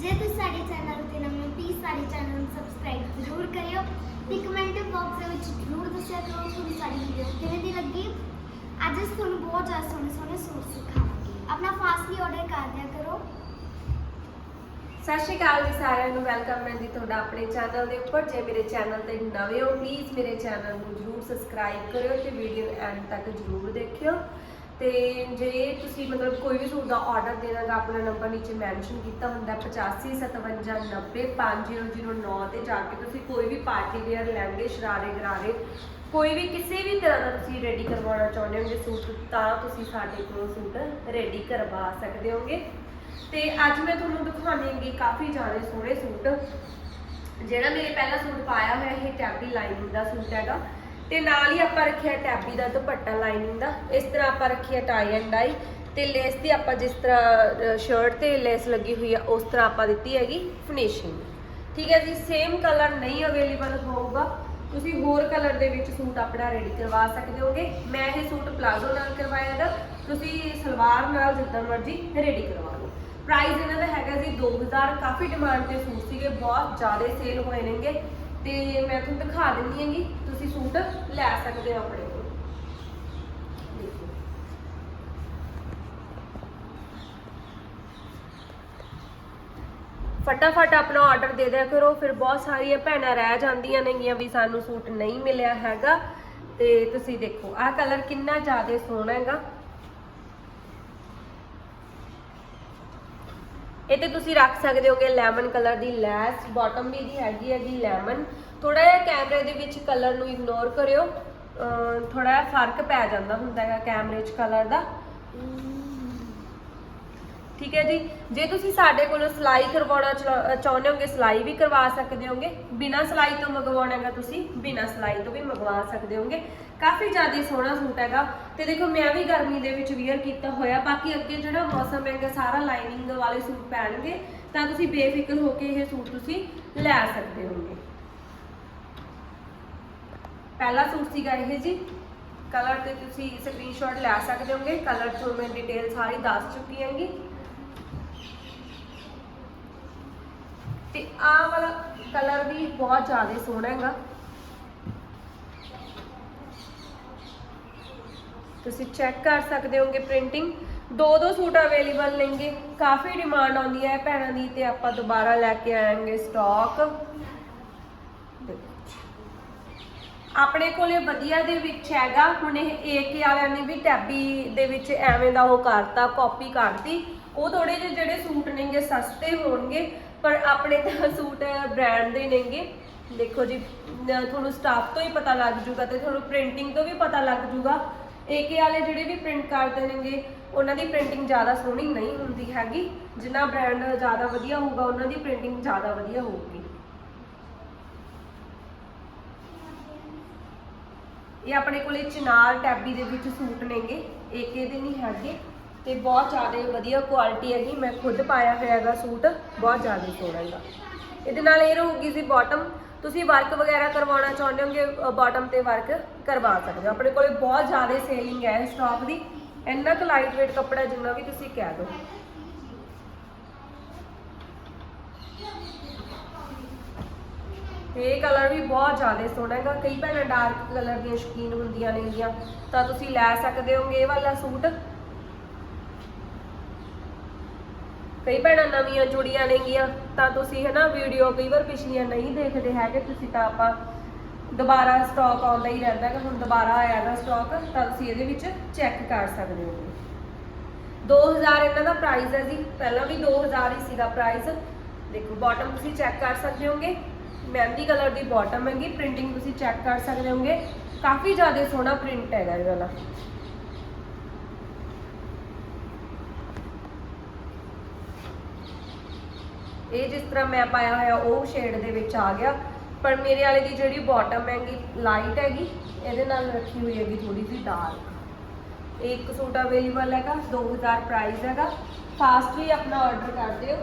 ਜੇ ਤੁਸੀਂ ਸਾਡੇ ਚੈਨਲ ਤੇ ਨਵੇਂ ਹੋ ਪਲੀਜ਼ ਸਾਡੇ ਚੈਨਲ ਨੂੰ ਸਬਸਕ੍ਰਾਈਬ ਜ਼ਰੂਰ ਕਰਿਓ ਤੇ ਕਮੈਂਟ ਬਾਕਸ ਦੇ ਵਿੱਚ ਜ਼ਰੂਰ ਦੱਸਿਆ ਕਰੋ ਤੁਹਾਨੂੰ ਸਾਡੀ ਵੀਡੀਓ ਕਿਵੇਂ ਦੀ ਲੱਗੀ। ਅੱਜ ਅਸੀਂ ਤੁਹਾਨੂੰ ਬਹੁਤ ਜ਼ਿਆਦਾ ਸੋਹਣੇ ਸੋਹਣੇ ਸੂਟ ਸਿਖਾਵਾਂਗੇ। ਆਪਣਾ ਫਾਸਟਲੀ ਆਰਡਰ ਕਰ ਦਿਆ ਕਰੋ। ਸਤਿ ਸ਼੍ਰੀ ਅਕਾਲ ਜੀ ਸਾਰਿਆਂ ਨੂੰ ਵੈਲਕਮ ਹੈ ਜੀ ਤੁਹਾਡਾ ਆਪਣੇ ਚੈਨਲ ਦੇ ਉੱਪਰ। ਜੇ ਮੇਰੇ ਚੈਨਲ ਤੇ ਨਵੇਂ ਹੋ ਪਲੀਜ਼ ਮੇਰੇ ਚੈਨਲ ਨੂੰ ਜਰੂਰ ਸਬਸਕ੍ਰਾਈਬ ਕਰਿਓ ਤੇ ਵੀਡੀਓ ਐਂਡ ਤੱਕ ਜਰੂਰ ਦੇਖਿਓ। ਤੇ ਜੇ ਤੁਸੀਂ ਮਤਲਬ ਕੋਈ ਵੀ ਸੂਟ ਦਾ ਆਰਡਰ ਦੇਣਾ ਹੈ ਆਪਣਾ ਨੰਬਰ ਨੀਚੇ ਮੈਂਸ਼ਨ ਕੀਤਾ ਹੁੰਦਾ ਹੈ 8557905009 ਤੇ ਜਾ ਕੇ ਤੁਸੀਂ ਕੋਈ ਵੀ ਪਾਰਟੀ ਵੇਅਰ ਲਹਿੰਗੇ, ਸ਼ਰਾਰੇ, ਗਰਾਰੇ, ਕੋਈ ਵੀ ਕਿਸੇ ਵੀ ਤਰ੍ਹਾਂ ਦਾ ਤੁਸੀਂ ਰੈਡੀ ਕਰਵਾਉਣਾ ਚਾਹੁੰਦੇ ਹੋਗੇ ਸੂਟ ਤਾਂ ਤੁਸੀਂ ਸਾਡੇ ਕੋਲੋਂ ਸੂਟ ਰੈਡੀ ਕਰਵਾ ਸਕਦੇ ਹੋਗੇ। ਤੇ ਅੱਜ ਮੈਂ ਤੁਹਾਨੂੰ ਦਿਖਾਉਣੀ ਕਾਫੀ ਜ਼ਿਆਦਾ ਸੋਹਣੇ ਸੂਟ। ਜਿਹੜਾ ਮੇਰੇ ਪਹਿਲਾ ਸੂਟ ਪਾਇਆ ਹੋਇਆ ਇਹ ਟੈਬੀ ਲਾਈਨਿੰਗ ਦਾ ਸੂਟ ਹੈਗਾ। ਤੇ ਨਾਲ ਹੀ ਆਪਾਂ ਰੱਖਿਆ ਟੈਬੀ ਦਾ ਦੁਪੱਟਾ ਲਾਈਨਿੰਗ ਦਾ। ਇਸ ਤਰ੍ਹਾਂ ਆਪਾਂ ਰੱਖਿਆ ਟਾਈ ਐਂਡ ਡਾਈ ਤੇ ਲੇਸ ਦੀ ਆਪਾਂ ਜਿਸ ਤਰ੍ਹਾਂ ਸ਼ਰਟ ਤੇ ਲੇਸ ਲੱਗੀ ਹੋਈ ਆ, ਉਸ ਤਰ੍ਹਾਂ ਆਪਾਂ ਦਿੱਤੀ ਹੈਗੀ ਫਿਨਿਸ਼ਿੰਗ ਠੀਕ ਹੈ ਜੀ ਸੇਮ ਕਲਰ ਨਹੀਂ ਅਵੇਲੇਬਲ ਹੋਊਗਾ। ਤੁਸੀਂ ਹੋਰ ਕਲਰ ਦੇ ਵਿੱਚ ਸੂਟ ਆਪਣਾ ਰੈਡੀ ਕਰਵਾ ਸਕਦੇ ਹੋਗੇ। ਮੈਂ ਇਹ ਸੂਟ ਪਲਾਜ਼ੋ ਨਾਲ ਕਰਵਾਇਆ ਹੈਗਾ ਤੁਸੀਂ ਸਲਵਾਰ ਨਾਲ ਜਿੱਦਾਂ ਮਰਜ਼ੀ ਰੈਡੀ ਕਰਵਾ ਲਓ। ਪ੍ਰਾਈਸ ਇਹਨਾਂ ਦਾ ਹੈਗਾ ਜੀ 2000 ਕਾਫੀ ਡਿਮਾਂਡ ਤੇ ਸੂਟ ਸੀਗੇ, ਬਹੁਤ ਜ਼ਿਆਦਾ ਸੇਲ ਹੋਏ ਨੇਗੇ। ਤੇ ਮੈਂ ਤੁਹਾਨੂੰ ਦਿਖਾ ਦਿੰਦੀ ਹੈਗੀ ਤੁਸੀਂ ਸੂਟ ਲੈ ਸਕਦੇ ਹੋ ਆਪਣੇ ਕੋਲ। ਦੇਖੋ ਫਟਾਫਟ ਆਪਣਾ ਆਰਡਰ ਦੇ ਦਿਆ ਕਰੋ, ਫਿਰ ਬਹੁਤ ਸਾਰੀਆਂ ਭੈਣਾਂ ਰਹਿ ਜਾਂਦੀਆਂ ਨੇਗੀਆਂ ਵੀ ਸਾਨੂੰ ਸੂਟ ਨਹੀਂ ਮਿਲਿਆ ਹੈਗਾ। ਤੇ ਤੁਸੀਂ ਦੇਖੋ, ਆਹ ਕਲਰ ਕਿੰਨਾ ਜ਼ਿਆਦਾ ਸੋਹਣਾ ਹੈਗਾ। ਇਹ ਤੇ ਤੁਸੀਂ ਰੱਖ ਸਕਦੇ ਹੋਗੇ ਲੈਮਨ ਕਲਰ ਦੀ ਲੈਸ ਬਾਟਮ ਵੀ ਦੀ ਹੈਗੀ ਹੈਗੀ ਲੈਮਨ। ਥੋੜਾ ਜਿਹਾ ਕੈਮਰੇ ਦੇ ਵਿੱਚ ਕਲਰ ਨੂੰ ਇਗਨੋਰ ਕਰਿਓ। ਥੋੜਾ ਜਿਹਾ ਫ਼ਰਕ ਪੈ ਜਾਂਦਾ ਹੁੰਦਾ ਹੈਗਾ ਕੈਮਰੇ 'ਚ ਕਲਰ ਦਾ। ਠੀਕ ਹੈ ਜੀ? ਜੇ ਤੁਸੀਂ ਸਾਡੇ ਕੋਲੋਂ ਸਿਲਾਈ ਕਰਵਾਉਣਾ ਚਲਾ- ਚਾਹੁੰਦੇ ਹੋਗੇ, ਸਿਲਾਈ ਵੀ ਕਰਵਾ ਸਕਦੇ ਹੋਗੇ। ਬਿਨਾਂ ਸਿਲਾਈ ਤੋਂ ਮੰਗਵਾਉਣਾ ਹੈਗਾ ਤੁਸੀਂ, ਬਿਨਾਂ ਸਿਲਾਈ ਤੋਂ ਵੀ ਮੰਗਵਾ ਸਕਦੇ ਹੋਗੇ। ਕਾਫੀ ਜ਼ਿਆਦਾ ਸੋਹਣਾ ਸੂਟ ਹੈਗਾ। ਤੇ ਦੇਖੋ, ਮੈਂ ਵੀ ਗਰਮੀ ਦੇ ਵਿੱਚ ਵੀਅਰ ਕੀਤਾ ਹੋਇਆ। ਬਾਕੀ ਅੱਗੇ ਜਿਹੜਾ ਮੌਸਮ ਹੈਗਾ, ਸਾਰਾ ਲਾਈਨਿੰਗ ਵਾਲੇ ਸੂਟ ਪੈਣਗੇ। ਤਾਂ ਤੁਸੀਂ ਬੇਫਿਕਰ ਹੋ ਕੇ ਇਹ ਸੂਟ ਤੁਸੀਂ ਲੈ ਸਕਦੇ ਹੋਗੇ। ਪਹਿਲਾ ਸੂਟ ਸੀਗਾ ਇਹ ਜੀ। ਕਲਰ ਤੇ ਤੁਸੀਂ ਸਕਰੀਨਸ਼ਾਟ ਲੈ ਸਕਦੇ ਹੋਗੇ। ਕਲਰ ਤੋਂ ਮੈਂ ਡਿਟੇਲ ਸਾਰੀ ਦੱਸ ਚੁੱਕੀ ਹਾਂਗੀ। ਤੇ ਆਹ ਵਾਲਾ ਕਲਰ ਵੀ ਬਹੁਤ ਜ਼ਿਆਦਾ ਸੋਹਣਾ ਹੈਗਾ। ਤੁਸੀਂ ਚੈੱਕ ਕਰ ਸਕਦੇ ਹੋਗੇ ਪ੍ਰਿੰਟਿੰਗ ਦੋ ਦੋ ਸੂਟ ਅਵੇਲੇਬਲ ਨੇਗੇ। ਕਾਫੀ ਡਿਮਾਂਡ ਆਉਂਦੀ ਹੈ ਭੈਣਾਂ ਦੀ ਤੇ ਆਪਾਂ ਦੁਬਾਰਾ ਲੈ ਕੇ ਆਵਾਂਗੇ ਸਟਾਕ ਆਪਣੇ ਕੋਲੇ ਵਧੀਆ ਦੇ ਵਿੱਚ ਹੈਗਾ। ਹੁਣ ਇਹ ਏਕੇ ਵਾਲਿਆਂ ਨੇ ਵੀ ਟੈਬੀ ਦੇ ਵਿੱਚ ਐਵੇਂ ਦਾ ਉਹ ਕਰਤਾ ਕਾਪੀ ਕਰਤੀ। ਉਹ ਥੋੜੇ ਜਿਹੇ ਜਿਹੜੇ ਸੂਟ ਨੇਗੇ ਸਸਤੇ ਹੋਣਗੇ। ਪਰ ਆਪਣੇ ਤਾਂ ਸੂਟ ਬ੍ਰਾਂਡ ਦੇ ਨੇਗੇ। ਦੇਖੋ ਜੀ ਨ- ਤੁਹਾਨੂੰ ਸਟਾਫ ਤੋਂ ਹੀ ਪਤਾ ਲੱਗ ਜੂਗਾ ਤੇ ਤੁਹਾਨੂੰ ਪ੍ਰਿੰਟਿੰਗ ਤੋਂ ਵੀ ਪਤਾ ਲੱਗ ਜੂਗਾ। ਏਕੇ ਵਾਲੇ ਜਿਹੜੇ ਵੀ ਪ੍ਰਿੰਟ ਕਰਦੇ ਨੇਗੇ, ਉਹਨਾਂ ਦੀ ਪ੍ਰਿੰਟਿੰਗ ਜ਼ਿਆਦਾ ਸੋਹਣੀ ਨਹੀਂ ਹੁੰਦੀ ਹੈਗੀ। ਜਿੰਨਾ ਬ੍ਰਾਂਡ ਜ਼ਿਆਦਾ ਵਧੀਆ ਹੋਊਗਾ, ਉਹਨਾਂ ਦੀ ਪ੍ਰਿੰਟਿੰਗ ਜ਼ਿਆਦਾ ਵਧੀਆ ਹੋਊਗੀ। ਇਹ ਆਪਣੇ ਕੋਲੇ ਚਨਾਰ ਟੈਬੀ ਦੇ ਵਿੱਚ ਸੂਟ ਨੇਗੇ। ਏਕੇ ਦੇ ਨਹੀਂ ਹੈਗੇ। ਤੇ ਬਹੁਤ ਜ਼ਿਆਦਾ ਵਧੀਆ ਕੁਆਲਿਟੀ ਹੈਗੀ। ਮੈਂ ਖੁਦ ਪਾਇਆ ਹੋਇਆ ਹੈਗਾ ਸੂਟ, ਬਹੁਤ ਜ਼ਿਆਦਾ ਸੋਹਣਾ ਹੈਗਾ। ਇਹਦੇ ਨਾਲ ਇਹ ਰਹੂਗੀ ਸੀ ਬਾਟਮ ਤੁਸੀਂ ਵਰਕ ਵਗੈਰਾ ਕਰਵਾਉਣਾ ਚਾਹੁੰਦੇ ਹੋਗੇ ਬਾਟਮ ਤੇ ਵਰਕ ਕਰਵਾ ਸਕਦੇ ਹੋ। ਆਪਣੇ ਕੋਲੇ ਬਹੁਤ ਜ਼ਿਆਦਾ ਸੇਲਿੰਗ ਹੈ ਇਸ ਦੀ। ਇੰਨਾ ਕੁ ਲਾਈਟ weight ਕੱਪੜਾ ਜਿੰਨਾ ਵੀ ਤੁਸੀਂ ਕਹਿ ਦਿਓ ਇਹ ਕਲਰ ਵੀ ਬਹੁਤ ਜ਼ਿਆਦਾ ਸੋਹਣਾ ਹੈਗਾ। ਕਈ ਭੈਣਾਂ ਡਾਰਕ ਕਲਰ ਦੀਆਂ ਸ਼ੌਕੀਨ ਹੁੰਦੀਆਂ ਨੇਗੀਆਂ, ਤਾਂ ਤੁਸੀਂ ਲੈ ਸਕਦੇ ਹੋਗੇ ਇਹ ਵਾਲਾ ਸੂਟ। ਕਈ ਭੈਣਾਂ ਨਵੀਆਂ ਜੁੜੀਆਂ ਨੇਗੀਆਂ, ਤਾਂ ਤੁਸੀਂ ਹਨਾ ਵੀਡੀਓ ਕਈ ਵਾਰ ਪਿਛਲੀਆਂ ਨਹੀਂ ਦੇਖਦੇ ਹੈਗੇ, ਤੁਸੀਂ ਤਾਂ ਆਪਾਂ ਦੁਬਾਰਾ ਸਟਾਕ ਆਉਂਦਾ ਹੀ ਰਹਿੰਦਾ ਹੈ ਹੁਣ ਦੁਬਾਰਾ ਆਇਆ ਦਾ ਸਟਾਕ ਤਾਂ ਤੁਸੀਂ ਇਹਦੇ ਵਿੱਚ ਚੈੱਕ ਕਰ ਸਕਦੇ ਹੋ। 2000 ਇਹਨਾਂ ਦਾ ਪ੍ਰਾਈਸ ਹੈ ਜੀ, ਪਹਿਲਾਂ ਵੀ 2000 ਹੀ ਸੀਗਾ ਪ੍ਰਾਈਸ ਦੇਖੋ ਬਾਟਮ ਤੁਸੀਂ ਚੈੱਕ ਕਰ ਸਕਦੇ ਹੋਗੇ। ਮਹਿੰਦੀ ਕਲਰ ਦੀ ਬਾਟਮ ਹੈਗੀ ਪ੍ਰਿੰਟਿੰਗ ਤੁਸੀਂ ਚੈੱਕ ਕਰ ਸਕਦੇ ਹੋਗੇ। ਕਾਫੀ ਜ਼ਿਆਦਾ ਸੋਹਣਾ ਪ੍ਰਿੰਟ ਹੈਗਾ ਇਹ ਇਹ ਜਿਸ ਤਰ੍ਹਾਂ ਮੈਂ ਪਾਇਆ ਹੋਇਆ, ਉਹ ਸ਼ੇਡ ਦੇ ਵਿੱਚ ਆ ਗਿਆ। ਪਰ ਮੇਰੇ ਵਾਲੇ ਦੀ ਜਿਹੜੀ ਬਾਟਮ ਹੈਗੀ ਲਾਈਟ ਹੈਗੀ, ਇਹਦੇ ਨਾਲ ਰੱਖੀ ਹੋਈ ਹੈਗੀ ਥੋੜੀ ਜਿਹੀ ਡਾਰਕ ਇੱਕ ਸੂਟ ਅਵੇਲੇਬਲ ਹੈਗਾ 2000 ਪ੍ਰਾਈਸ ਹੈਗਾ। ਫਾਸਟ ਵੀ ਆਪਣਾ ਆਰਡਰ ਕਰ ਦਿਓ।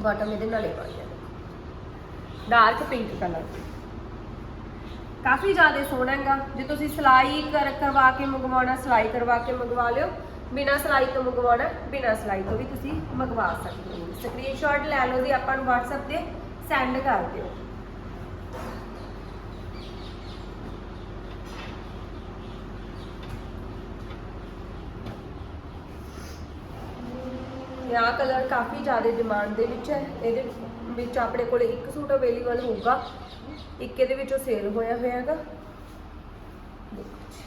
ਬਾਟਮ ਇਹਦੇ ਨਾਲ ਹੀ ਬਣ ਜਾਣਾ ਡਾਰਕ ਪਿੰਕ ਕਲਰ ਕਾਫੀ ਜ਼ਿਆਦਾ ਸੋਹਣਾ ਹੈਗਾ। ਜੇ ਤੁਸੀਂ ਸਿਲਾਈ ਕਰ ਕਰਵਾ ਕੇ ਮੰਗਵਾਉਣਾ, ਸਿਲਾਈ ਕਰਵਾ ਕੇ ਮੰਗਵਾ ਲਿਓ। ਬਿਨਾ ਸਿਲਾਈ ਤੋਂ ਮੰਗਵਾਉਣਾ, ਬਿਨਾ ਸਿਲਾਈ ਤੋਂ ਵੀ ਤੁਸੀਂ ਮੰਗਵਾ ਸਕਦੇ ਹੋ। ਸਕਰੀਨਸ਼ਾਟ ਲੈ ਲਓ ਜੀ, ਆਪਾਂ ਨੂੰ WhatsApp ਤੇ ਸੈਂਡ ਕਰ ਦਿਓ। ਇਹ ਕਲਰ ਕਾਫੀ ਜ਼ਿਆਦਾ ਡਿਮਾਂਡ ਦੇ ਵਿੱਚ ਹੈ। ਇਹਦੇ ਵਿੱਚ ਆਪਣੇ ਕੋਲ ਇੱਕ ਸੂਟ ਅਵੇਲੇਬਲ ਹੋਊਗਾ। ਇੱਕ ਇਹਦੇ ਵਿੱਚੋਂ ਸੇਲ ਹੋਇਆ ਹੋਇਆ ਹੈਗਾ ਦੇਖੋ ਜੀ।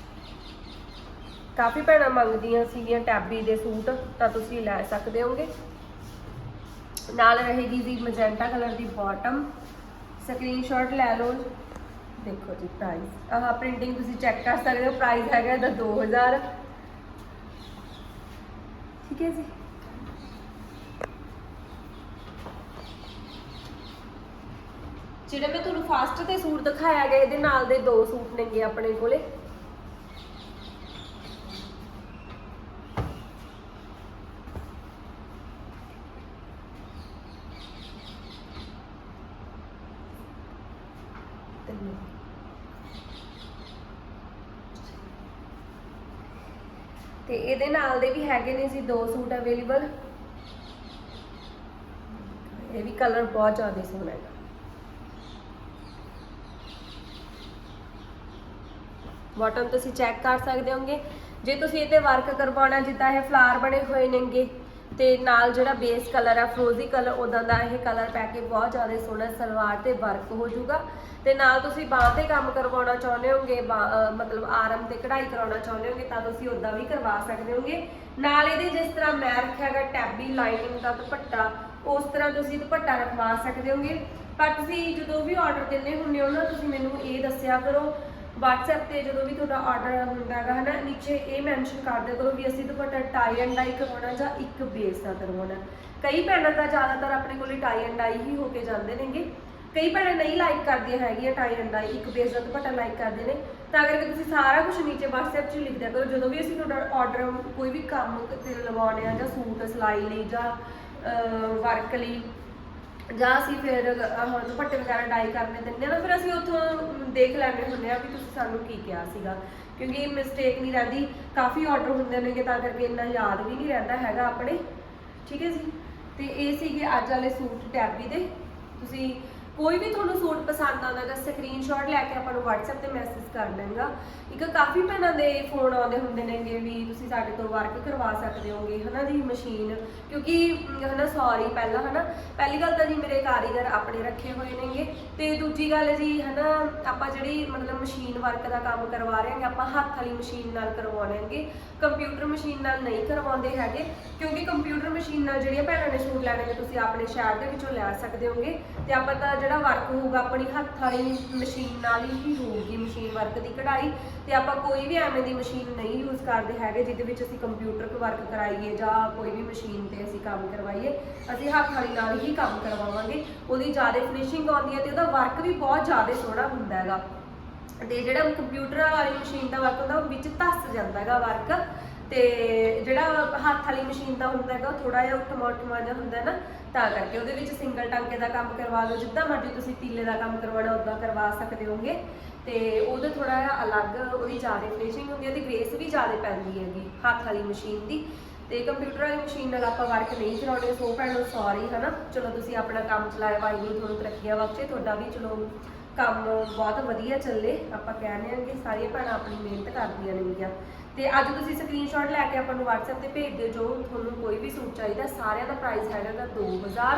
ਕਾਫੀ ਭੈਣਾਂ ਮੰਗਦੀਆਂ ਸੀਗੀਆਂ ਟੈਬੀ ਦੇ ਸੂਟ, ਤਾਂ ਤੁਸੀਂ ਲੈ ਸਕਦੇ ਹੋਗੇ ਨਾਲ ਰਹੇਗੀ ਜੀ ਮੈਜੈਂਟਾ ਕਲਰ ਦੀ ਬਾਟਮ ਸਕਰੀਨਸ਼ਾਟ ਲੈ ਲਓ ਦੇਖੋ ਜੀ ਪ੍ਰਾਈਸ ਆਹ ਪ੍ਰਿੰਟਿੰਗ ਤੁਸੀਂ ਚੈੱਕ ਕਰ ਸਕਦੇ ਹੋ ਪ੍ਰਾਈਸ ਹੈਗਾ ਇਹਦਾ 2000 ਠੀਕ ਹੈ ਜੀ। ਜਿਹੜਾ ਮੈਂ ਤੁਹਾਨੂੰ ਫਾਸਟ ਤੇ ਸੂਟ ਦਿਖਾਇਆ ਗਿਆ, ਇਹਦੇ ਨਾਲ ਦੇ ਦੋ ਸੂਟ ਨੇਗੇ ਆਪਣੇ ਕੋਲੇ। ਤੇ ਇਹਦੇ ਨਾਲ ਦੇ ਵੀ ਹੈਗੇ ਨੇ ਜੀ ਦੋ ਸੂਟ ਅਵੇਲੇਬਲ ਇਹ ਵੀ ਕਲਰ ਬਹੁਤ ਜ਼ਿਆਦਾ ਸੋਹਣਾ ਹੈਗਾ। ਬਾਟਮ ਤੁਸੀਂ ਚੈੱਕ ਕਰ ਸਕਦੇ ਹੋਗੇ। ਜੇ ਤੁਸੀਂ ਇਹ ਵਰਕ ਕਰਵਾਉਣਾ, ਜਿੱਦਾਂ ਇਹ ਫਲਾਰ ਬਣੇ ਹੋਏ ਨੇਗੇ ਤੇ ਨਾਲ ਜਿਹੜਾ ਬੇਸ ਕਲਰ ਆ ਫਰੋਜ਼ੀ ਕਲਰ ਉਦਾਂ ਦਾ ਇਹ ਕਲਰ ਪੈ ਕੇ ਬਹੁਤ ਜ਼ਿਆਦਾ ਸੋਹਣਾ ਸਲਵਾਰ ਤੇ ਵਰਕ ਹੋ ਜਾਊਗਾ। ਤੇ ਨਾਲ ਤੁਸੀਂ ਬਾਂਹ ਤੇ ਕੰਮ ਕਰਵਾਉਣਾ ਚਾਹੁੰਦੇ ਹੋਗੇ ਬਾਂਹ- ਮਤਲਬ ਆਰਮ ਤੇ ਕਢਾਈ ਕਰਾਉਣਾ ਚਾਹੁੰਦੇ ਹੋਗੇ, ਤਾਂ ਤੁਸੀਂ ਉਦਾਂ ਵੀ ਕਰਵਾ ਸਕਦੇ ਹੋਗੇ। ਨਾਲ ਇਹਦੇ ਜਿਸ ਤਰ੍ਹਾਂ ਮੈਂ ਰੱਖਿਆ ਹੈਗਾ ਟੈਬੀ ਲਾਈਨਿੰਗ ਦਾ ਦੁਪੱਟਾ, ਉਸ ਤਰ੍ਹਾਂ ਤੁਸੀਂ ਦੁਪੱਟਾ ਰਖਵਾ ਸਕਦੇ ਹੋਗੇ। ਪਰ ਤੁਸੀਂ ਜਦੋਂ ਵੀ ਆਰਡਰ ਦਿੰਦੇ ਹੁੰਦੇ ਹੋ ਨਾ, ਤੁਸੀਂ ਮੈਨੂੰ ਇਹ ਦੱਸਿਆ ਕਰੋ WhatsApp ਤੇ ਜਦੋਂ ਵੀ ਤੁਹਾਡਾ ਆਰਡਰ ਹੁੰਦਾ ਹੈਗਾ, ਹਨਾ, ਨੀਚੇ ਇਹ ਮੈਂਸ਼ਨ ਕਰ ਦਿਆ ਕਰੋ ਵੀ ਅਸੀਂ ਦੁਪੱਟਾ ਟਾਈ ਐਂਡ ਡਾਈ ਕਰਵਾਉਣਾ ਜਾਂ ਇੱਕ ਬੇਸ ਦਾ ਕਰਵਾਉਣਾ। ਕਈ ਭੈਣਾਂ ਤਾਂ ਜ਼ਿਆਦਾਤਰ ਆਪਣੇ ਕੋਲੇ ਟਾਈ ਐਂਡ ਡਾਈ ਹੀ ਹੋ ਕੇ ਜਾਂਦੇ ਨੇਗੇ। ਕਈ ਭੈਣਾਂ ਨਹੀਂ ਲਾਈਕ ਕਰਦੀਆਂ ਹੈਗੀਆਂ ਟਾਈ ਐਂਡ ਡਾਈ ਇੱਕ ਬੇਸ ਦਾ ਦੁਪੱਟਾ ਲਾਈਕ ਕਰਦੇ ਨੇ। ਤਾਂ ਕਰਕੇ ਤੁਸੀਂ ਸਾਰਾ ਕੁਝ ਨੀਚੇ WhatsApp 'ਚ ਹੀ ਲਿਖ ਦਿਆ ਕਰੋ। ਜਦੋਂ ਵੀ ਅਸੀਂ ਤੁਹਾਡਾ ਆਰਡਰ ਕੋਈ ਵੀ ਕੰਮ ਤੇ ਲਗਾਉਣੇ ਆ ਜਾਂ ਸੂਟ ਸਿਲਾਈ ਲਈ ਜਾਂ ਵਰਕ ਲਈ ਜਾਂ ਅਸੀਂ ਫਿਰ, ਆਹ ਦੁਪੱਟੇ ਵਗੈਰਾ ਡਾਈ ਕਰਨੇ ਦਿੰਦੇ ਆ ਨਾ ਫਿਰ ਅਸੀਂ ਉੱਥੋਂ ਦੇਖ ਲੈਂਦੇ ਹੁੰਦੇ ਆ ਵੀ ਤੁਸੀਂ ਸਾਨੂੰ ਕੀ ਕਿਹਾ ਸੀਗਾ। ਕਿਉਂਕਿ ਮਿਸਟੇਕ ਨਹੀਂ ਰਹਿੰਦੀ, ਕਾਫੀ ਆਰਡਰ ਹੁੰਦੇ ਨੇਗੇ ਤਾਂ ਕਰਕੇ ਇੰਨਾ ਯਾਦ ਵੀ ਨਹੀਂ ਰਹਿੰਦਾ ਹੈਗਾ ਆਪਣੇ। ਠੀਕ ਹੈ ਜੀ? ਤੇ ਇਹ ਸੀਗੇ ਅੱਜ ਵਾਲੇ ਸੂਟ ਟੈਬੀ ਦੇ। ਤੁਸੀਂ ਕੋਈ ਵੀ ਤੁਹਾਨੂੰ ਸੂਟ ਪਸੰਦ ਆਉਂਦਾ ਤਾਂ ਸਕਰੀਨਸ਼ਾਟ ਲੈ ਕੇ ਆਪਾਂ ਨੂੰ WhatsApp ਤੇ ਮੈਸੇਜ ਕਰ ਲੈਣਾ ਇੱਕ ਕਾਫੀ ਭੈਣਾਂ ਦੇ ਫੋਨ ਆਉਂਦੇ ਹੁੰਦੇ ਨੇਗੇ ਵੀ ਤੁਸੀਂ ਸਾਡੇ ਤੋਂ ਵਰਕ ਕਰਵਾ ਸਕਦੇ ਹੋਗੇ ਹਨਾ ਜੀ ਮਸ਼ੀਨ ਕਿਉਂਕਿ ਅਮ, ਹਨਾ ਸੌਰੀ ਪਹਿਲਾਂ ਹਨਾ ਪਹਿਲੀ ਗੱਲ ਤਾਂ ਜੀ ਮੇਰੇ ਕਾਰੀਗਰ ਆਪਣੇ ਰੱਖੇ ਹੋਏ ਨੇਗੇ। ਤੇ ਦੂਜੀ ਗੱਲ ਜੀ ਹਨਾ ਆਪਾਂ ਜਿਹੜੀ ਮਤਲਬ ਮਸ਼ੀਨ ਵਰਕ ਦਾ ਕੰਮ ਕਰਵਾ ਰਹੇ ਹਾਂਗੇ ਆਪਾਂ ਹੱਥ ਵਾਲੀ ਮਸ਼ੀਨ ਨਾਲ ਕਰਵਾਉਣਾਂਗੇ ਕੰਪਿਊਟਰ ਮਸ਼ੀਨ ਨਾਲ ਨਹੀਂ ਕਰਵਾਉਂਦੇ ਹੈਗੇ ਕਿਉਂਕਿ ਕੰਪਿਊਟਰ ਮਸ਼ੀਨ ਨਾਲ ਜਿਹੜੀਆਂ ਭੈਣਾਂ ਨੇ ਸੂਟ ਲੈਣੇ ਨੇ ਤੁਸੀਂ ਆਪਣੇ ਸ਼ਹਿਰ ਦੇ ਵਿੱਚੋਂ ਲੈ ਸਕਦੇ ਹੋਗੇ। ਤੇ ਆਪਾਂ ਤਾਂ ਜਿਹੜਾ ਵਰਕ ਹੋਊਗਾ, ਆਪਣੀ ਹੱਥ ਵਾਲੀ ਮਸ਼ੀਨ ਨਾਲ ਹੀ ਹੋਊਗੀ ਮਸ਼ੀਨ ਵਰਕ ਦੀ ਕਢਾਈ ਤੇ ਆਪਾਂ ਕੋਈ ਵੀ ਐਵੇਂ ਦੀ ਮਸ਼ੀਨ ਨਹੀਂ ਯੂਜ਼ ਕਰਦੇ ਹੈਗੇ, ਜਿਹਦੇ ਵਿੱਚ ਅਸੀਂ ਕੰਪਿਊਟਰ ਵਰਕ ਕਰਾਈਏ ਜਾਂ ਕੋਈ ਵੀ ਮਸ਼ੀਨ ਤੇ ਅਸੀਂ ਕੰਮ ਕਰਵਾਈਏ, ਅਸੀਂ ਹੱਥ ਵਾਲੀ ਨਾਲ ਹੀ ਕੰਮ ਕਰਵਾਵਾਂਗੇ। ਉਹਦੀ ਜ਼ਿਆਦਾ ਫਿਨਿਸ਼ਿੰਗ ਆਉਂਦੀ ਹੈ ਤੇ ਉਹਦਾ ਵਰਕ ਵੀ ਬਹੁਤ ਜ਼ਿਆਦਾ ਸੋਹਣਾ ਹੁੰਦਾ ਹੈਗਾ। ਤੇ ਜਿਹੜਾ ਕੰਪਿਊਟਰ ਵਾਲੀ ਮਸ਼ੀਨ ਦਾ ਵਰਕ ਹੁੰਦਾ, ਉਹ ਵਿੱਚ ਧੱਸ ਜਾਂਦਾ ਹੈਗਾ ਵਰਕ ਤੇ ਜਿਹੜਾ ਹੱਥ ਵਾਲੀ ਮਸ਼ੀਨ ਦਾ ਹੁੰਦਾ ਹੈਗਾ, ਉਹ ਥੋੜਾ ਜਿਹਾ ਉੱਠਮਾ ਉੱਠਮਾ ਜਿਹਾ ਹੁੰਦਾ ਹੈ ਨਾ, ਤਾਂ ਕਰਕੇ ਉਹਦੇ ਵਿੱਚ ਸਿੰਗਲ ਟਾਂਕੇ ਦਾ ਕੰਮ ਕਰਵਾ ਲਓ, ਜਿੱਦਾਂ ਮਰਜ਼ੀ ਤੁਸੀਂ ਤੀਲੇ ਦਾ ਕੰਮ ਕਰਵਾਉਣਾ ਉਦਾਂ ਕਰਵਾ ਸਕਦੇ ਹੋਗੇ ਤੇ ਉਹਦਾ ਥੋੜਾ ਜਿਹਾ ਅਲੱਗ ਉਹਦੀ ਜ਼ਿਆਦਾ ਫਿਨਿਸ਼ਿੰਗ ਹੁੰਦੀ ਹੈ ਤੇ ਗ੍ਰੇਸ ਵੀ ਜ਼ਿਆਦਾ ਪੈਂਦੀ ਹੈਗੀ, ਹੱਥ ਵਾਲੀ ਮਸ਼ੀਨ ਦੀ। ਤੇ ਕੰਪਿਊਟਰ ਵਾਲੀ ਮਸ਼ੀਨ ਨਾਲ ਆਪਾਂ ਵਰਕ ਨਹੀਂ ਕਰਾਉਣੇ, ਸੋ ਭੈਣੋ ਸੌਰੀ ਹਨਾ? ਚਲੋ, ਤੁਸੀਂ ਆਪਣਾ ਕੰਮ ਚਲਾਇਆ, ਵਾਹਿਗੁਰੂ ਤੁਹਾਨੂੰ ਤਰੱਕੀਆਂ ਬਖਸ਼ੇ, ਤੁਹਾਡਾ ਵੀ ਚਲੋ ਕੰਮ ਬਹੁਤ ਵਧੀਆ ਚੱਲੇ। ਆਪਾਂ ਕਹਿੰਦੇ ਹਾਂ ਕਿ ਸਾਰੀਆਂ ਭੈਣਾਂ ਆਪਣੀ ਮਿਹਨਤ ਕਰਦੀਆਂ ਨੇਗੀਆਂ। ਤੇ ਅੱਜ ਤੁਸੀਂ ਸਕਰੀਨਸ਼ਾਟ ਲੈ ਕੇ ਆਪਾਂ ਨੂੰ WhatsApp ਤੇ ਭੇਜ ਦਿਓ, ਜੋ ਤੁਹਾਨੂੰ ਕੋਈ ਵੀ ਸੂਟ ਚਾਹੀਦਾ, ਸਾਰਿਆਂ ਦਾ ਪ੍ਰਾਈਸ ਹੈਗਾ ਗਾ 2000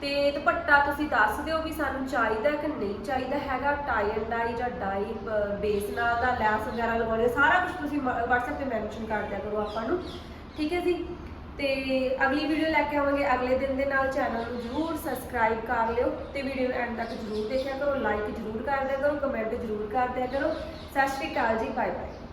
ਤੇ ਦੁਪੱਟਾ ਤੁਸੀਂ ਦੱਸ ਦਿਓ ਵੀ ਸਾਨੂੰ ਚਾਹੀਦਾ ਕਿ ਨਹੀਂ ਚਾਹੀਦਾ ਹੈਗਾ। ਟਾਈ ਐਂਡ ਡਾਈ ਜਾਂ ਡਾਈ ਬੇਸ ਨਾਲ ਦਾ ਲੈਸ ਵਗੈਰਾ ਲਗਾਉਣੇ, ਸਾਰਾ ਕੁਝ ਤੁਸੀਂ ਮ- WhatsApp ਤੇ ਮੈਂਸ਼ਨ ਕਰ ਦਿਆ ਕਰੋ ਆਪਾਂ ਨੂੰ। ਠੀਕ ਹੈ ਜੀ? ਤੇ ਅਗਲੀ ਵੀਡੀਓ ਲੈ ਕੇ ਆਵਾਂਗੇ। ਅਗਲੇ ਦਿਨ ਦੇ ਨਾਲ ਚੈਨਲ ਨੂੰ ਜਰੂਰ ਸਬਸਕ੍ਰਾਈਬ ਕਰ ਲਿਓ ਤੇ ਵੀਡੀਓ ਨੂੰ ਐਂਡ ਤੱਕ ਜਰੂਰ ਦੇਖਿਆ ਕਰੋ। ਲਾਈਕ ਜਰੂਰ ਕਰ ਦਿਆ ਕਰੋ ਕਮੈਂਟ ਜਰੂਰ ਕਰ ਦਿਆ ਕਰੋ। ਸਤਿ ਸ਼੍ਰੀ ਅਕਾਲ ਜੀ ਬਾਏ ਬਾਏ